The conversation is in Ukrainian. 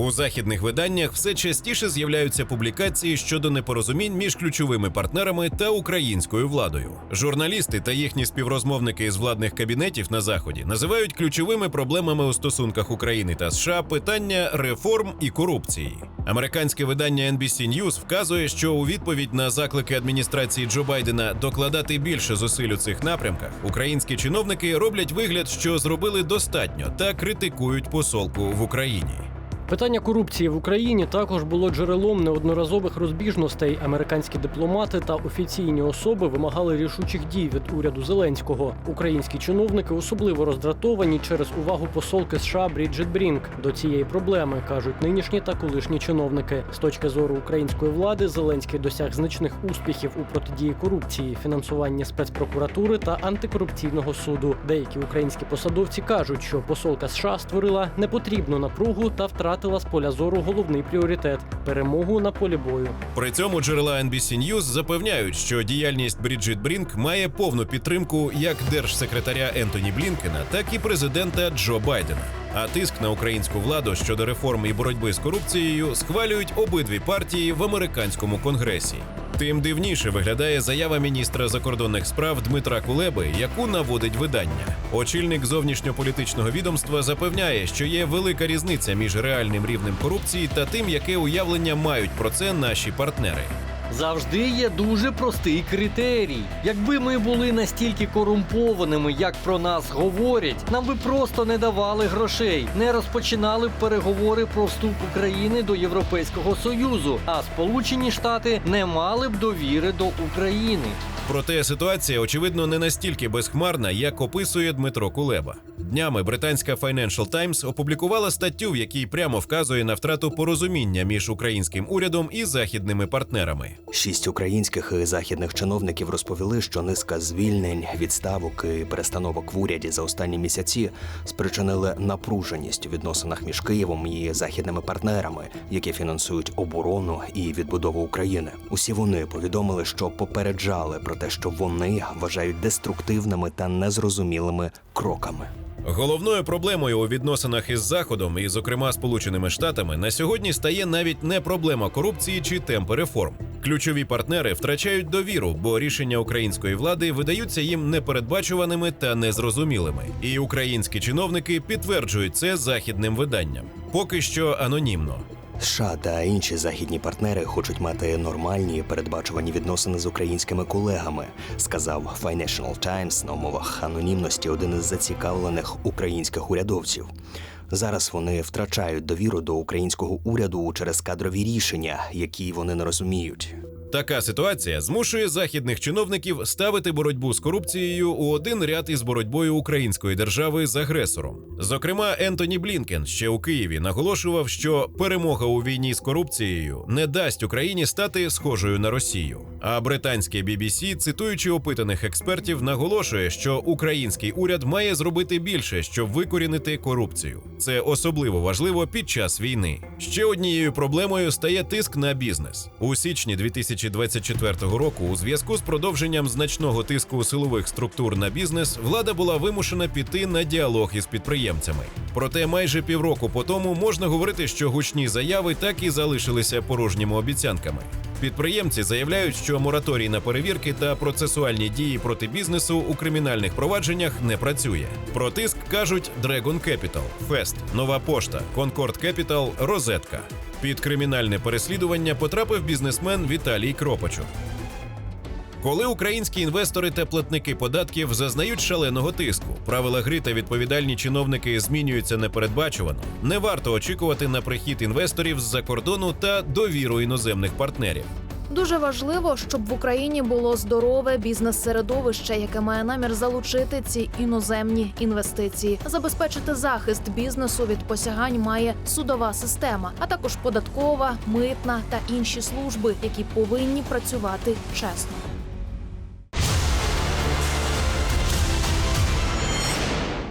У західних виданнях все частіше з'являються публікації щодо непорозумінь між ключовими партнерами та українською владою. Журналісти та їхні співрозмовники із владних кабінетів на заході називають ключовими проблемами у стосунках України та США питання реформ і корупції. Американське видання NBC News вказує, що у відповідь на заклики адміністрації Джо Байдена докладати більше зусиль у цих напрямках, українські чиновники роблять вигляд, що зробили достатньо та критикують посолку в Україні. Питання корупції в Україні також було джерелом неодноразових розбіжностей. Американські дипломати та офіційні особи вимагали рішучих дій від уряду Зеленського. Українські чиновники особливо роздратовані через увагу посолки США Бріджит Брінк до цієї проблеми, кажуть нинішні та колишні чиновники. З точки зору української влади, Зеленський досяг значних успіхів у протидії корупції, фінансуванні спецпрокуратури та антикорупційного суду. Деякі українські посадовці кажуть, що посолка США створила непотрібну напругу та втратила з поля зору головний пріоритет перемогу на полі бою. При цьому джерела NBC News запевняють, що діяльність Бріджит Брінк має повну підтримку як держсекретаря Ентоні Блінкена, так і президента Джо Байдена. А тиск на українську владу щодо реформ і боротьби з корупцією схвалюють обидві партії в американському конгресі. Тим дивніше виглядає заява міністра закордонних справ Дмитра Кулеби, яку наводить видання. Очільник зовнішньополітичного відомства запевняє, що є велика різниця між реальним рівнем корупції та тим, яке уявлення мають про це наші партнери. Завжди є дуже простий критерій. Якби ми були настільки корумпованими, як про нас говорять, нам би просто не давали грошей, не розпочинали б переговори про вступ України до Європейського Союзу, а Сполучені Штати не мали б довіри до України. Проте ситуація, очевидно, не настільки безхмарна, як описує Дмитро Кулеба. Днями британська Financial Times опублікувала статтю, в якій прямо вказує на втрату порозуміння між українським урядом і західними партнерами. Шість українських і західних чиновників розповіли, що низка звільнень, відставок і перестановок в уряді за останні місяці спричинили напруженість у відносинах між Києвом і західними партнерами, які фінансують оборону і відбудову України. Усі вони повідомили, що попереджали про те, що вони вважають деструктивними та незрозумілими кроками. Головною проблемою у відносинах із Заходом, і, зокрема, Сполученими Штатами, на сьогодні стає навіть не проблема корупції чи темпи реформ. Ключові партнери втрачають довіру, бо рішення української влади видаються їм непередбачуваними та незрозумілими. І українські чиновники підтверджують це західним виданням, поки що анонімно. США та інші західні партнери хочуть мати нормальні передбачувані відносини з українськими колегами, сказав Financial Times на умовах анонімності один із зацікавлених українських урядовців. Зараз вони втрачають довіру до українського уряду через кадрові рішення, які вони не розуміють. Така ситуація змушує західних чиновників ставити боротьбу з корупцією у один ряд із боротьбою української держави з агресором. Зокрема, Ентоні Блінкен ще у Києві наголошував, що перемога у війні з корупцією не дасть Україні стати схожою на Росію. А британське BBC, цитуючи опитаних експертів, наголошує, що український уряд має зробити більше, щоб викорінити корупцію. Це особливо важливо під час війни. Ще однією проблемою стає тиск на бізнес у січні 2024 року. У зв'язку з продовженням значного тиску силових структур на бізнес влада була вимушена піти на діалог із підприємцями. Проте майже півроку по тому можна говорити, що гучні заяви так і залишилися порожніми обіцянками. Підприємці заявляють, що мораторій на перевірки та процесуальні дії проти бізнесу у кримінальних провадженнях не працює. Про тиск кажуть Dragon Capital, Фест, Нова Пошта, Concord Capital, Розетка. Під кримінальне переслідування потрапив бізнесмен Віталій Кропочук. Коли українські інвестори та платники податків зазнають шаленого тиску, правила гри та відповідальні чиновники змінюються непередбачувано, не варто очікувати на прихід інвесторів з-за кордону та довіру іноземних партнерів. Дуже важливо, щоб в Україні було здорове бізнес-середовище, яке має намір залучити ці іноземні інвестиції, забезпечити захист бізнесу від посягань має судова система, а також податкова, митна та інші служби, які повинні працювати чесно.